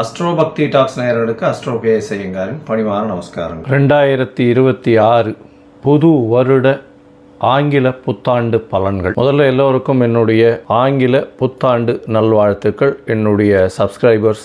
Astro பக்தி tax நேயர்களுக்கு astro K செய்யுங்காரின் பணிவான நமஸ்காரம் ரெண்டாயிரத்தி இருபத்தி ஆறு புது வருட ஆங்கில புத்தாண்டு பலன்கள். முதல்ல எல்லோருக்கும் என்னுடைய ஆங்கில புத்தாண்டு நல்வாழ்த்துக்கள். என்னுடைய சப்ஸ்கிரைபர்ஸ்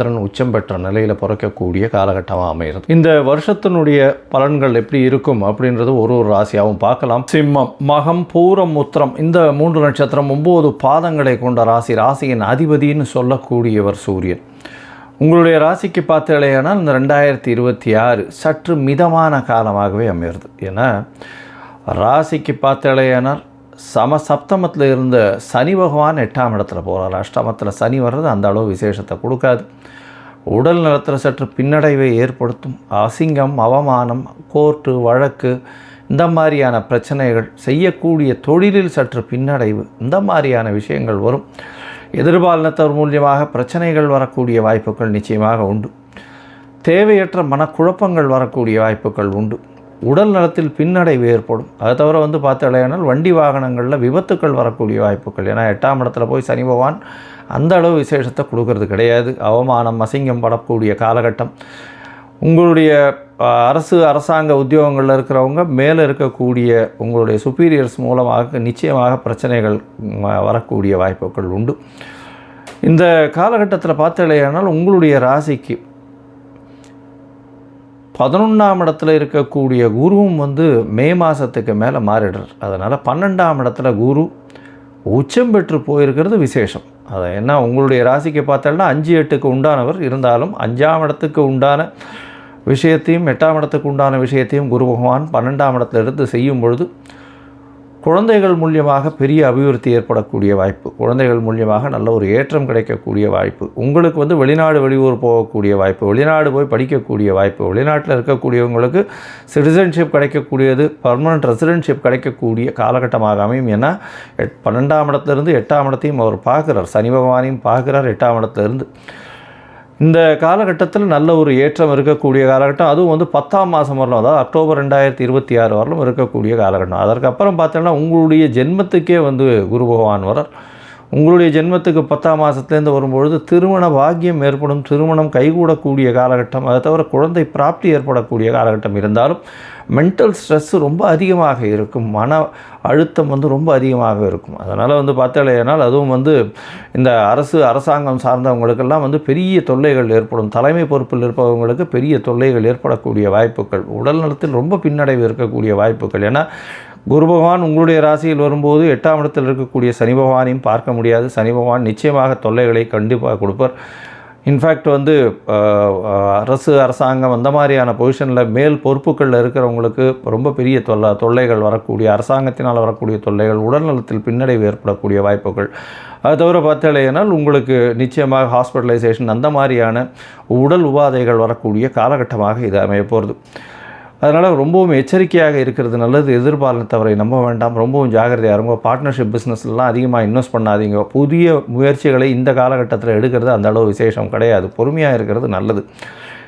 சந்திரன் உச்சம் பெற்ற நிலையில் பிறக்கக்கூடிய காலகட்டமாக அமைகிறது. இந்த வருஷத்தினுடைய பலன்கள் எப்படி இருக்கும் அப்படின்றது ஒரு ஒரு ராசியாகவும் பார்க்கலாம். சிம்மம் மகம் பூரம் உத்திரம் இந்த மூன்று நட்சத்திரம் ஒம்பது பாதங்களை கொண்ட ராசி ராசியின் அதிபதின்னு சொல்லக்கூடியவர் சூரியன். உங்களுடைய ராசிக்கு பார்த்தலையானால் இந்த ரெண்டாயிரத்தி இருபத்தி ஆறு சற்று மிதமான காலமாகவே அமையிறது ஏன்னா ராசிக்கு பார்த்தலையானால் சம சப்தமத்தில் இருந்த சனி பகவான் எட்டாம் இடத்துல போகிறார் அஷ்டமத்தில் சனி வர்றது அந்த அளவு விசேஷத்தை கொடுக்காது. உடல் நலத்தில் சற்று பின்னடைவை ஏற்படுத்தும். அசிங்கம் அவமானம் கோர்ட்டு வழக்கு இந்த மாதிரியான பிரச்சனைகள் செய்யக்கூடிய தொழிலில் சற்று பின்னடைவு இந்த மாதிரியான விஷயங்கள் வரும். எதிர்பாலினத்தவர் மூலியமாக பிரச்சனைகள் வரக்கூடிய வாய்ப்புகள் நிச்சயமாக உண்டு. தேவையற்ற மனக்குழப்பங்கள் வரக்கூடிய வாய்ப்புகள் உண்டு. உடல் நலத்தில் பின்னடைவு ஏற்படும். அதை தவிர வந்து பார்த்தாலேனால் வண்டி வாகனங்களில் விபத்துக்கள் வரக்கூடிய வாய்ப்புகள். ஏன்னா எட்டாம் இடத்துல போய் சனி பகவான் அந்த அளவு விசேஷத்தை கொடுக்கறது கிடையாது. அவமானம் அசிங்கம் படக்கூடிய காலகட்டம். உங்களுடைய அரசு அரசாங்க உத்தியோகங்களில் இருக்கிறவங்க மேலே இருக்கக்கூடிய உங்களுடைய சுப்பீரியர்ஸ் மூலமாக நிச்சயமாக பிரச்சனைகள் வரக்கூடிய வாய்ப்புகள் உண்டு. இந்த காலகட்டத்தில் பார்த்தலையானால் உங்களுடைய ராசிக்கு பதினொன்றாம் இடத்துல இருக்கக்கூடிய குருவும் வந்து மே மாதத்துக்கு மேலே மாறிடுறார். அதனால் பன்னெண்டாம் இடத்துல குரு உச்சம் பெற்று போயிருக்கிறது விசேஷம். அது என்ன உங்களுடைய ராசிக்கு பார்த்தோம்னா அஞ்சு எட்டுக்கு உண்டானவர் இருந்தாலும் அஞ்சாம் இடத்துக்கு உண்டான விஷயத்தையும் எட்டாம் இடத்துக்கு உண்டான விஷயத்தையும் குரு பகவான் பன்னெண்டாம் இடத்துல இருந்து செய்யும் பொழுது குழந்தைகள் மூலியமாக பெரிய அபிவிருத்தி ஏற்படக்கூடிய வாய்ப்பு குழந்தைகள் மூலியமாக நல்ல ஒரு ஏற்றம் கிடைக்கக்கூடிய வாய்ப்பு உங்களுக்கு வந்து வெளிநாடு வெளியூர் போகக்கூடிய வாய்ப்பு வெளிநாடு போய் படிக்கக்கூடிய வாய்ப்பு வெளிநாட்டில் இருக்கக்கூடியவங்களுக்கு சிட்டிசன்ஷிப் கிடைக்கக்கூடியது பர்மனன்ட் ரெசிடென்ஷிப் கிடைக்கக்கூடிய காலகட்டமாக அமையும் ஏன்னா எட் பன்னெண்டாம் இடத்துலேருந்து எட்டாம் இடத்தையும் அவர் பார்க்குறார். சனி பகவானையும் பார்க்குறார். எட்டாம் இடத்துலேருந்து இந்த காலகட்டத்தில் நல்ல ஒரு ஏற்றம் இருக்கக்கூடிய காலகட்டம். அதுவும் வந்து பத்தாம் மாதம் வரலாம் அதாவது அக்டோபர் ரெண்டாயிரத்தி இருபத்தி ஆறு வரலும் இருக்கக்கூடிய காலகட்டம். அதற்கப்புறம் பார்த்தோன்னா உங்களுடைய ஜென்மத்துக்கே வந்து குரு பகவான் வரார் உங்களுடைய ஜென்மத்துக்கு பத்தாம் மாதத்துலேருந்து வரும்பொழுது திருமண பாக்கியம் ஏற்படும் திருமணம் கைகூடக்கூடிய காலகட்டம் அதை தவிர குழந்தை பிராப்தி ஏற்படக்கூடிய காலகட்டம் இருந்தாலும் மென்டல் ஸ்ட்ரெஸ்ஸு ரொம்ப அதிகமாக இருக்கும். மன அழுத்தம் வந்து ரொம்ப அதிகமாக இருக்கும். அதனால் வந்து பார்த்தாலேனால் அதுவும் வந்து இந்த அரசு அரசாங்கம் சார்ந்தவங்களுக்கெல்லாம் வந்து பெரிய தொல்லைகள் ஏற்படும். தலைமை பொறுப்பில் இருப்பவங்களுக்கு பெரிய தொல்லைகள் ஏற்படக்கூடிய வாய்ப்புகள். உடல் நலத்தில் ரொம்ப பின்னடைவு இருக்கக்கூடிய வாய்ப்புகள். ஏன்னா குரு பகவான் உங்களுடைய ராசியில் வரும்போது எட்டாம் இடத்தில் இருக்கக்கூடிய சனி பகவானையும் பார்க்க முடியாது. சனி பகவான் நிச்சயமாக தொல்லைகளை கண்டிப்பாக கொடுப்பார். இன்ஃபேக்ட் வந்து அரசு அரசாங்கம் அந்த மாதிரியான பொசிஷனில் மேல் பொறுப்புகளில் இருக்கிறவங்களுக்கு ரொம்ப பெரிய தொல்லை தொல்லைகள் வரக்கூடிய அரசாங்கத்தினால் வரக்கூடிய தொல்லைகள் உடல்நலத்தில் பின்னடைவு ஏற்படக்கூடிய வாய்ப்புகள். அது தவிர பார்த்தாலேனால் உங்களுக்கு நிச்சயமாக ஹாஸ்பிட்டலைசேஷன் அந்த மாதிரியான உடல் உபாதைகள் வரக்கூடிய காலகட்டமாக இது அமைய போகிறது அதனால் ரொம்பவும் எச்சரிக்கையாக இருக்கிறது நல்லது. எதிர்பாலினத்தவரை நம்ப வேண்டாம். ரொம்பவும் ஜாகிரதையாக இருங்க. பார்ட்னர்ஷிப் பிஸ்னஸ்லாம் அதிகமாக இன்வெஸ்ட் பண்ணாதீங்க. புதிய முயற்சிகளை இந்த காலகட்டத்தில் எடுக்கிறது அந்த அளவு விசேஷம் கிடையாது. பொறுமையாக இருக்கிறது நல்லது.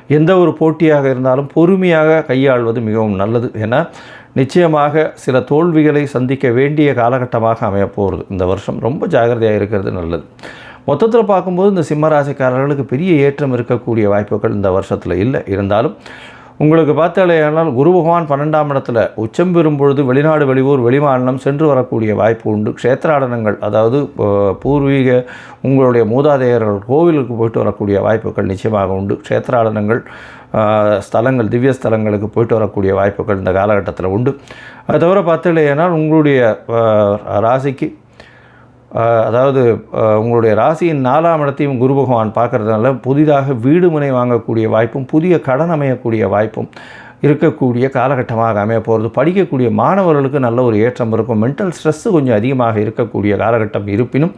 எந்த ஒரு போட்டியாக இருந்தாலும் பொறுமையாக கையாள்வது மிகவும் நல்லது. ஏன்னா நிச்சயமாக சில தோல்விகளை சந்திக்க வேண்டிய காலகட்டமாக அமையப்போகிறது இந்த வருஷம். ரொம்ப ஜாகிரதையாக இருக்கிறது நல்லது. மொத்தத்தில் பார்க்கும்போது இந்த சிம்மராசிக்காரர்களுக்கு பெரிய ஏற்றம் இருக்கக்கூடிய வாய்ப்புகள் இந்த வருஷத்தில் இல்லை. இருந்தாலும் உங்களுக்கு பார்த்தாலேயானால் குரு பகவான் பன்னெண்டாம் இடத்துல உச்சம் பெறும் பொழுது வெளிநாடு வெளியூர் வெளிமாநிலம் சென்று வரக்கூடிய வாய்ப்பு உண்டு. க்ஷேத்ராடனங்கள் அதாவது பூர்வீக உங்களுடைய மூதாதையர்கள் கோவிலுக்கு போயிட்டு வரக்கூடிய வாய்ப்புகள் நிச்சயமாக உண்டு. க்ஷேத்ராடனங்கள் ஸ்தலங்கள் திவ்ய ஸ்தலங்களுக்கு போயிட்டு வரக்கூடிய வாய்ப்புகள் இந்த காலகட்டத்தில் உண்டு. அது தவிர பார்த்தாலேயானால் உங்களுடைய ராசிக்கு அதாவது உங்களுடைய ராசியின் நாலாம் இடத்தையும் குரு பகவான் பார்க்கறதுனால புதிதாக வீடு முனை வாங்கக்கூடிய வாய்ப்பும் புதிய கடன் அமையக்கூடிய வாய்ப்பும் இருக்கக்கூடிய காலகட்டமாக அமைய போகிறது படிக்கக்கூடிய மாணவர்களுக்கு நல்ல ஒரு ஏற்றம் இருக்கும். மென்டல் ஸ்ட்ரெஸ்ஸு கொஞ்சம் அதிகமாக இருக்கக்கூடிய காலகட்டம் இருப்பினும்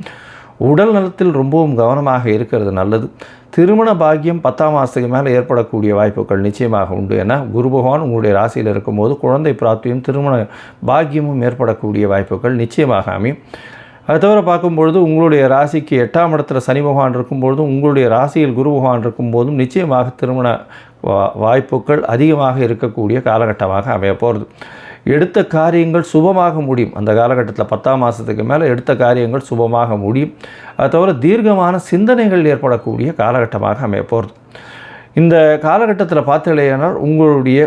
உடல் நலத்தில் ரொம்பவும் கவனமாக இருக்கிறது நல்லது. திருமண பாக்கியம் பத்தாம் மாதத்துக்கு மேலே ஏற்படக்கூடிய வாய்ப்புகள் நிச்சயமாக உண்டு. ஏன்னா குரு பகவான் உங்களுடைய ராசியில் இருக்கும்போது குழந்தை பிராப்தியும் திருமண பாக்கியமும் ஏற்படக்கூடிய வாய்ப்புகள் நிச்சயமாக அமையும். அது தவிர பார்க்கும்பொழுது உங்களுடைய ராசிக்கு எட்டாம் இடத்துல சனி பகவான் இருக்கும்பொழுதும் உங்களுடைய ராசியில் குரு பகவான் இருக்கும்போதும் நிச்சயமாக திருமண வா- வாய்ப்புகள் அதிகமாக இருக்கக்கூடிய காலகட்டமாக அமைய போகிறது எடுத்த காரியங்கள் சுபமாக முடியும். அந்த காலகட்டத்தில் பத்தாம் மாதத்துக்கு மேலே எடுத்த காரியங்கள் சுபமாக முடியும். அது தவிர தீர்க்கமான சிந்தனைகள் ஏற்படக்கூடிய காலகட்டமாக அமைய போகிறது இந்த காலகட்டத்தில் பார்த்தீங்களேனால் உங்களுடைய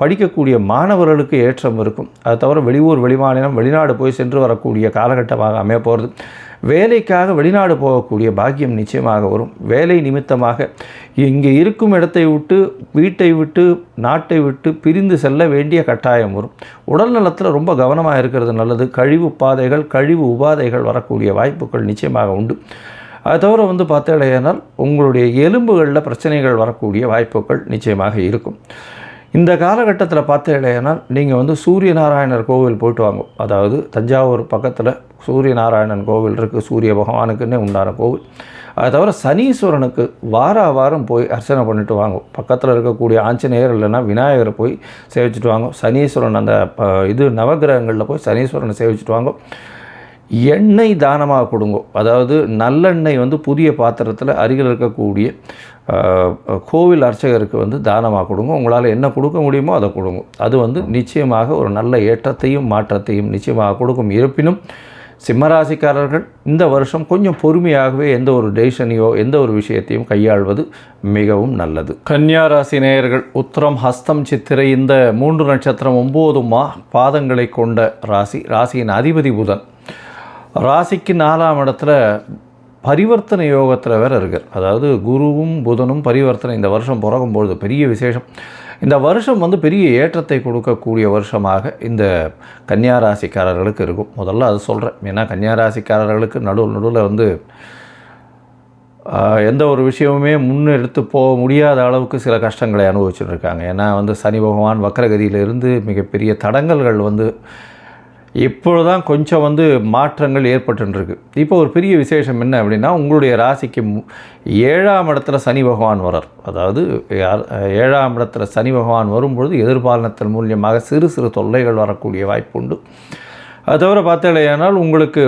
படிக்கக்கூடிய மாணவர்களுக்கு ஏற்றம் இருக்கும். அது தவிர வெளியூர் வெளிமாநிலம் வெளிநாடு போய் சென்று வரக்கூடிய காலகட்டமாக அமைய போகிறது வேலைக்காக வெளிநாடு போகக்கூடிய பாக்கியம் நிச்சயமாக வரும். வேலை நிமித்தமாக இங்கே இருக்கும் இடத்தை விட்டு வீட்டை விட்டு நாட்டை விட்டு பிரிந்து செல்ல வேண்டிய கட்டாயம் வரும். உடல் நலத்தில் ரொம்ப கவனமாக இருக்கிறது நல்லது. கழிவு பாதைகள் கழிவு உபாதைகள் வரக்கூடிய வாய்ப்புகள் நிச்சயமாக உண்டு. அது தவிர வந்து பார்த்தீங்கன்னா உங்களுடைய எலும்புகளில் பிரச்சனைகள் வரக்கூடிய வாய்ப்புகள் நிச்சயமாக இருக்கும். இந்த காலகட்டத்தில் பார்த்தீங்கன்னா நீங்கள் வந்து சூரிய நாராயணர் கோவில் போயிட்டு வாங்க. அதாவது தஞ்சாவூர் பக்கத்தில் சூரிய நாராயணன் கோவில் இருக்குது சூரிய பகவானுக்குன்னே உண்டான கோவில். அது தவிர சனீஸ்வரனுக்கு வார வாரம் போய் அர்ச்சனை பண்ணிட்டு வாங்க. பக்கத்தில் இருக்கக்கூடிய ஆஞ்சநேயர் இல்லைன்னா விநாயகரை போய் சேவிச்சுட்டு வாங்க. சனீஸ்வரன் அந்த ப- இது நவகிரகங்களில் போய் சனீஸ்வரனை சேவிச்சுட்டு வாங்க. எண்ணெய் தானமாக கொடுங்க. அதாவது நல்லெண்ணெய் வந்து புதிய பாத்திரத்தில் அருகில் இருக்கக்கூடிய கோவில் அர்ச்சகருக்கு வந்து தானமாக கொடுங்க. உங்களால் என்ன கொடுக்க முடியுமோ அதை கொடுங்க. அது வந்து நிச்சயமாக ஒரு நல்ல ஏற்றத்தையும் மாற்றத்தையும் நிச்சயமாக கொடுக்கும். இருப்பினும் சிம்மராசிக்காரர்கள் இந்த வருஷம் கொஞ்சம் பொறுமையாகவே எந்த ஒரு டெசிஷனையோ எந்த ஒரு விஷயத்தையும் கையாள்வது மிகவும் நல்லது. கன்னியா ராசி நேயர்கள் உத்திரம் ஹஸ்தம் சித்திரை இந்த மூன்று நட்சத்திரம் ஒம்போதுமா பாதங்களை கொண்ட ராசி. ராசியின் அதிபதி புதன். ராசிக்கு நாலாம் இடத்துல பரிவர்த்தனை யோகத்தில் வேறு இருக்கார் அதாவது குருவும் புதனும் பரிவர்த்தனை இந்த வருஷம் பிறகும்பொழுது பெரிய விசேஷம். இந்த வருஷம் வந்து பெரிய ஏற்றத்தை கொடுக்கக்கூடிய வருஷமாக இந்த கன்னியா ராசிக்காரர்களுக்கு இருக்கும். முதல்ல அது சொல்கிறேன் ஏன்னா கன்னியா ராசிக்காரர்களுக்கு நடுவில் நடுவில் வந்து எந்த ஒரு விஷயமுமே முன்னெடுத்து போக முடியாத அளவுக்கு சில கஷ்டங்களை அனுபவிச்சுட்டு இருக்காங்க. ஏன்னா வந்து சனி பகவான் வக்கரகதியிலிருந்து மிகப்பெரிய தடங்கல்கள் வந்து இப்பொழுதுதான் கொஞ்சம் வந்து மாற்றங்கள் ஏற்பட்டுருக்கு இப்போ ஒரு பெரிய விசேஷம் என்ன அப்படின்னா உங்களுடைய ராசிக்கு ஏழாம் இடத்துல சனி பகவான் வரார். அதாவது யார் ஏழாம் இடத்துல சனி பகவான் வரும்பொழுது எதிர்பாலனத்தின் மூலியமாக சிறு சிறு தொல்லைகள் வரக்கூடிய வாய்ப்பு உண்டு. அது தவிர பார்த்தாலேயானால் உங்களுக்கு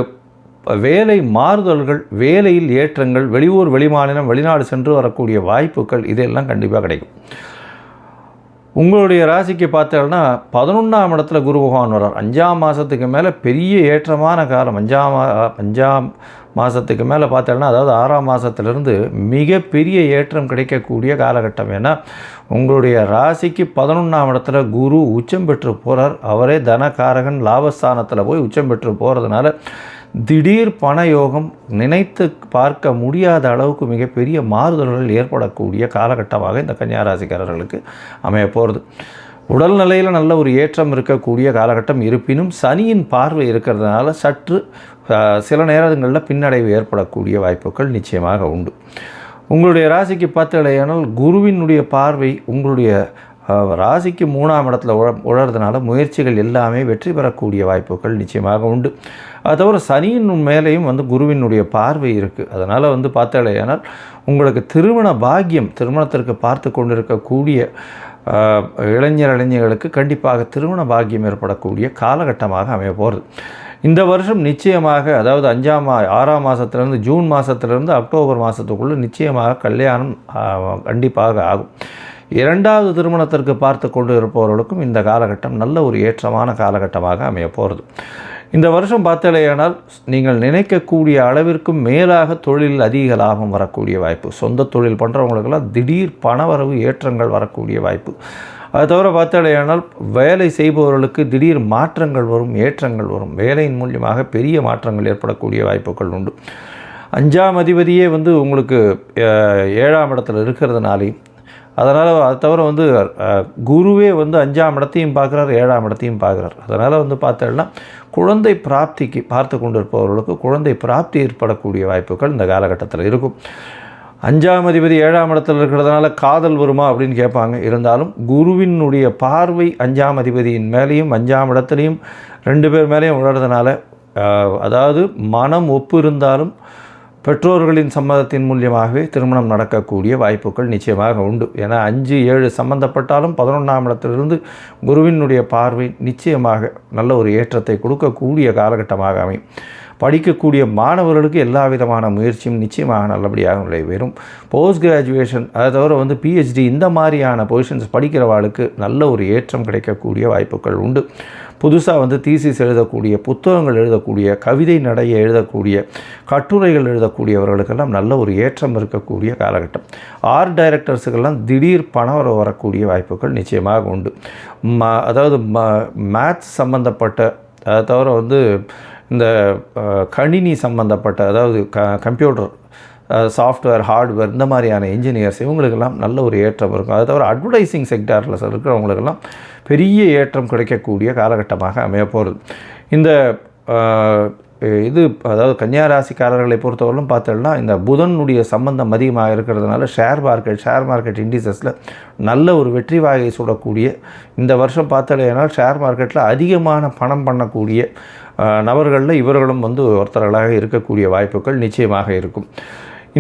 வேலை மாறுதல்கள் வேலையில் ஏற்றங்கள் வெளியூர் வெளிமாநிலம் வெளிநாடு சென்று வரக்கூடிய வாய்ப்புகள் இதெல்லாம் கண்டிப்பாக கிடைக்கும். உங்களுடைய ராசிக்கு பார்த்தீங்கன்னா பதினொன்றாம் இடத்துல குரு பகவான் வர்றார். அஞ்சாம் மாதத்துக்கு மேலே பெரிய ஏற்றமான காலம். அஞ்சாம் அஞ்சாம் மாதத்துக்கு மேலே பார்த்தீங்கன்னா அதாவது ஆறாம் மாதத்துலேருந்து மிகப்பெரிய ஏற்றம் கிடைக்கக்கூடிய காலகட்டம். ஏன்னா உங்களுடைய ராசிக்கு பதினொன்றாம் இடத்துல குரு உச்சம் பெற்று போகிறார் அவரே தனகாரகன் லாபஸ்தானத்தில் போய் உச்சம் பெற்று போகிறதுனால திடீர் பணயோகம் நினைத்து பார்க்க முடியாத அளவுக்கு மிகப்பெரிய மாறுதல்கள் ஏற்படக்கூடிய காலகட்டமாக இந்த கன்னியாராசிக்காரர்களுக்கு அமைய போகிறது. உடல் நிலையில் நல்ல ஒரு ஏற்றம் இருக்கக்கூடிய காலகட்டம் இருப்பினும் சனியின் பார்வை இருக்கிறதுனால சற்று சில நேரங்களில் பின்னடைவு ஏற்படக்கூடிய வாய்ப்புகள் நிச்சயமாக உண்டு. உங்களுடைய ராசிக்கு பார்த்தீங்களேனால் குருவினுடைய பார்வை உங்களுடைய ராசிக்கு மூணாம் இடத்துல உழ உழறதுனால முயற்சிகள் எல்லாமே வெற்றி பெறக்கூடிய வாய்ப்புகள் நிச்சயமாக உண்டு. அது தவிர சனியின் மேலேயும் வந்து குருவினுடைய பார்வை இருக்குது அதனால் வந்து பார்த்தாலேயானால் உங்களுக்கு திருமண பாக்கியம் திருமணத்திற்கு பார்த்து கொண்டிருக்கக்கூடிய இளைஞர் இளைஞர்களுக்கு கண்டிப்பாக திருமண பாக்கியம் ஏற்படக்கூடிய காலகட்டமாக அமைய போகிறது இந்த வருஷம் நிச்சயமாக அதாவது அஞ்சாம் மா ஆறாம் மாதத்துலேருந்து ஜூன் மாதத்துலேருந்து அக்டோபர் மாதத்துக்குள்ளே நிச்சயமாக கல்யாணம் கண்டிப்பாக ஆகும். இரண்டாவது திருமணத்திற்கு பார்த்து கொண்டு இருப்பவர்களுக்கும் இந்த காலகட்டம் நல்ல ஒரு ஏற்றமான காலகட்டமாக அமைய போகிறது. இந்த வருஷம் பார்த்தலையானால் நீங்கள் நினைக்கக்கூடிய அளவிற்கும் மேலாக தொழிலில் அதிக லாபம் வரக்கூடிய வாய்ப்பு சொந்த தொழில் பண்ணுறவங்களுக்கெல்லாம் திடீர் பணவரவு ஏற்றங்கள் வரக்கூடிய வாய்ப்பு. அது தவிர பார்த்தாலேயானால் வேலை செய்பவர்களுக்கு திடீர் மாற்றங்கள் வரும் ஏற்றங்கள் வரும். வேலையின் மூலியமாக பெரிய மாற்றங்கள் ஏற்படக்கூடிய வாய்ப்புகள் உண்டு. அஞ்சாம் அதிபதியே வந்து உங்களுக்கு ஏழாம் இடத்துல இருக்கிறதுனாலே அதனால் அது தவிர வந்து குருவே வந்து அஞ்சாம் இடத்தையும் பார்க்குறார் ஏழாம் இடத்தையும் பார்க்குறார். அதனால் வந்து பார்த்தோம்னா குழந்தை பிராப்திக்கு பார்த்து கொண்டு இருப்பவர்களுக்கு குழந்தை பிராப்தி ஏற்படக்கூடிய வாய்ப்புகள் இந்த காலகட்டத்தில் இருக்கும். அஞ்சாம் அதிபதி ஏழாம் இடத்தில் இருக்கிறதுனால காதல் வருமா அப்படின்னு கேட்பாங்க. இருந்தாலும் குருவினுடைய பார்வை அஞ்சாம் அதிபதியின் மேலேயும் அஞ்சாம் இடத்துலையும் ரெண்டு பேர் மேலேயும் உழறதுனால அதாவது மனம் ஒப்பு இருந்தாலும் பெற்றோர்களின் சம்மதத்தின் மூலியமாகவே திருமணம் நடக்கக்கூடிய வாய்ப்புகள் நிச்சயமாக உண்டு. ஏன்னா அஞ்சு ஏழு சம்பந்தப்பட்டாலும் பதினொன்றாம் இடத்திலிருந்து குருவினுடைய பார்வை நிச்சயமாக நல்ல ஒரு ஏற்றத்தை கொடுக்கக்கூடிய காலகட்டமாக அமையும். படிக்கக்கூடிய மாணவர்களுக்கு எல்லா விதமான முயற்சியும் நிச்சயமாக நல்லபடியாக நடைபெறும் போஸ்ட் கிராஜுவேஷன் அதை தவிர வந்து பிஹெச்டி இந்த மாதிரியான பொசிஷன்ஸ் படிக்கிறவாளுக்கு நல்ல ஒரு ஏற்றம் கிடைக்கக்கூடிய வாய்ப்புகள் உண்டு. புதுசாக வந்து தீசிஸ் எழுதக்கூடிய புத்தகங்கள் எழுதக்கூடிய கவிதை நடைய எழுதக்கூடிய கட்டுரைகள் எழுதக்கூடியவர்களுக்கெல்லாம் நல்ல ஒரு ஏற்றம் இருக்கக்கூடிய காலகட்டம். ஆர்ட் டைரக்டர்ஸுக்கெல்லாம் திடீர் பணம் வர வரக்கூடிய வாய்ப்புகள் நிச்சயமாக உண்டு. ம அதாவது ம மேத்ஸ் சம்மந்தப்பட்ட அதை தவிர வந்து இந்த கணினி சம்மந்தப்பட்ட அதாவது க கம்ப்யூட்டர் சாஃப்ட்வேர் ஹார்ட்வேர் இந்த மாதிரியான இன்ஜினியர்ஸ் இவங்களுக்கெல்லாம் நல்ல ஒரு ஏற்றம் இருக்கும். அது தவிர அட்வர்டைஸிங் செக்டாரில் இருக்கிறவங்களுக்கெல்லாம் பெரிய ஏற்றம் கிடைக்கக்கூடிய காலகட்டமாக அமைய போகிறது இந்த இது அதாவது கன்னியா ராசிக்காரர்களை பொறுத்தவரையிலும் பார்த்தோம்னா இந்த புதனுடைய சம்பந்தம் அதிகமாக இருக்கிறதுனால ஷேர் மார்க்கெட் ஷேர் மார்க்கெட் இண்டிசஸில் நல்ல ஒரு வெற்றி வாகை சுடக்கூடிய இந்த வருஷம் பார்த்தலையானால் ஷேர் மார்க்கெட்டில் அதிகமான பணம் பண்ணக்கூடிய நபர்களில் இவர்களும் வந்து ஒருத்தர்களாக இருக்கக்கூடிய வாய்ப்புகள் நிச்சயமாக இருக்கும்.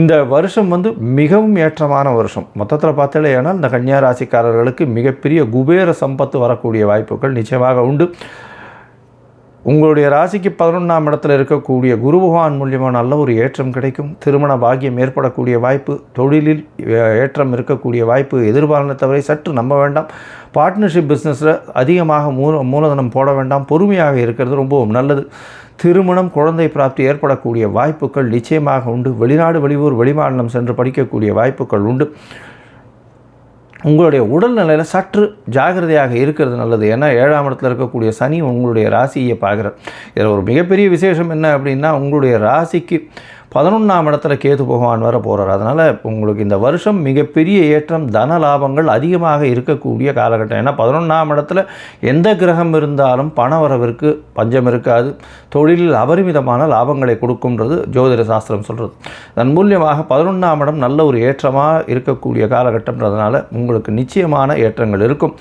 இந்த வருஷம் வந்து மிகவும் ஏற்றமான வருஷம். மொத்தத்தில் பார்த்தாலேயானால் இந்த கன்னியா ராசிக்காரர்களுக்கு மிகப்பெரிய குபேர சம்பத்து வரக்கூடிய வாய்ப்புகள் நிச்சயமாக உண்டு. உங்களுடைய ராசிக்கு பதினொன்றாம் இடத்துல இருக்கக்கூடிய குரு பகவான் மூலியமாக நல்ல ஒரு ஏற்றம் கிடைக்கும். திருமண பாகியம் ஏற்படக்கூடிய வாய்ப்பு தொழிலில் ஏற்றம் இருக்கக்கூடிய வாய்ப்பு எதிர்பாலனத்தவரை சற்று நம்ப வேண்டாம். பார்ட்னர்ஷிப் பிஸ்னஸில் அதிகமாக மூல மூலதனம் போட வேண்டாம். பொறுமையாக இருக்கிறது ரொம்பவும் நல்லது. திருமணம் குழந்தை பிராப்தி ஏற்படக்கூடிய வாய்ப்புகள் நிச்சயமாக உண்டு. வெளிநாடு வெளியூர் வெளிமாநிலம் சென்று படிக்கக்கூடிய வாய்ப்புகள் உண்டு. உங்களுடைய உடல்நிலையில் சற்று ஜாகிரதையாக இருக்கிறது நல்லது. ஏன்னா ஏழாம் இடத்துல இருக்கக்கூடிய சனி உங்களுடைய ராசியை பார்க்குறார். இதில் ஒரு மிகப்பெரிய விசேஷம் என்ன அப்படின்னா உங்களுடைய ராசிக்கு பதினொன்றாம் இடத்துல கேது பகவான் வர போகிறார் அதனால் உங்களுக்கு இந்த வருஷம் மிகப்பெரிய ஏற்றம் தன லாபங்கள் அதிகமாக இருக்கக்கூடிய காலகட்டம். ஏன்னா பதினொன்றாம் இடத்துல எந்த கிரகம் இருந்தாலும் பண வரவிற்கு பஞ்சம் இருக்காது. தொழிலில் அபரிமிதமான லாபங்களை கொடுக்கும்ன்றது ஜோதிட சாஸ்திரம் சொல்கிறது அதன் மூலியமாக பதினொன்றாம் இடம் நல்ல ஒரு ஏற்றமாக இருக்கக்கூடிய காலகட்டம்ன்றதுனால உங்களுக்கு நிச்சயமான ஏற்றங்கள் இருக்கும்.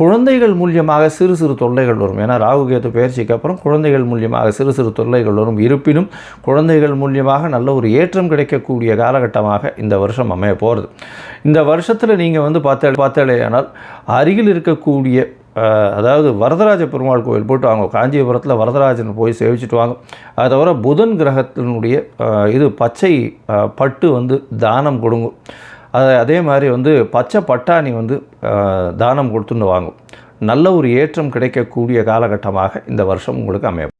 குழந்தைகள் மூலியமாக சிறு சிறு தொல்லைகள் வரும். ஏன்னா ராகு கேது பயிற்சிக்கு அப்புறம் குழந்தைகள் மூலியமாக சிறு சிறு தொல்லைகள் வரும். இருப்பினும் குழந்தைகள் மூலியமாக நல்ல ஒரு ஏற்றம் கிடைக்கக்கூடிய காலகட்டமாக இந்த வருஷம் அமைய போகிறது இந்த வருஷத்தில் நீங்கள் வந்து பார்த்த பார்த்தாலேயானால் அருகில் இருக்கக்கூடிய அதாவது வரதராஜ பெருமாள் கோவில் போட்டு வாங்க. காஞ்சிபுரத்தில் வரதராஜன் போய் சேவிச்சுட்டு வாங்க. அது தவிர புதன் கிரகத்தினுடைய இது பச்சை பட்டு வந்து தானம் கொடுங்க அது அதே மாதிரி வந்து பச்சை பட்டாணி வந்து தானம் கொடுத்துன்னு வாங்கும். நல்ல ஒரு ஏற்றம் கிடைக்கக்கூடிய காலகட்டமாக இந்த வருஷம் உங்களுக்கு அமையும்.